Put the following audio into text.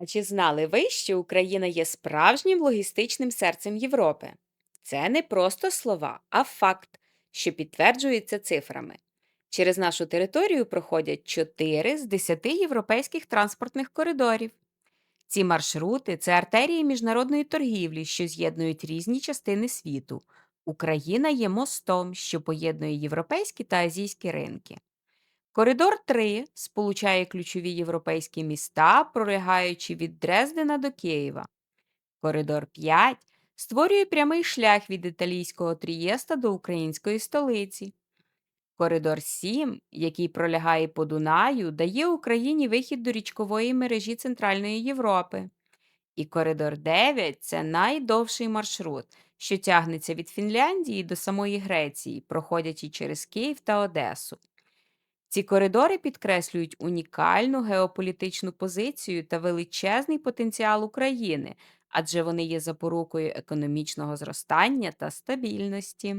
А чи знали ви, що Україна є справжнім логістичним серцем Європи? Це не просто слова, а факт, що підтверджується цифрами. Через нашу територію проходять 4 з 10 європейських транспортних коридорів. Ці маршрути це артерії міжнародної торгівлі, що з'єднують різні частини світу. Україна є мостом, що поєднує європейські та азійські ринки. Коридор 3 сполучає ключові європейські міста, пролягаючи від Дрездена до Києва. Коридор 5 створює прямий шлях від італійського Трієста до української столиці. Коридор 7, який пролягає по Дунаю, дає Україні вихід до річкової мережі Центральної Європи. І коридор 9 це найдовший маршрут, що тягнеться від Фінляндії до самої Греції, проходячи через Київ та Одесу. Ці коридори підкреслюють унікальну геополітичну позицію та величезний потенціал України, адже вони є запорукою економічного зростання та стабільності.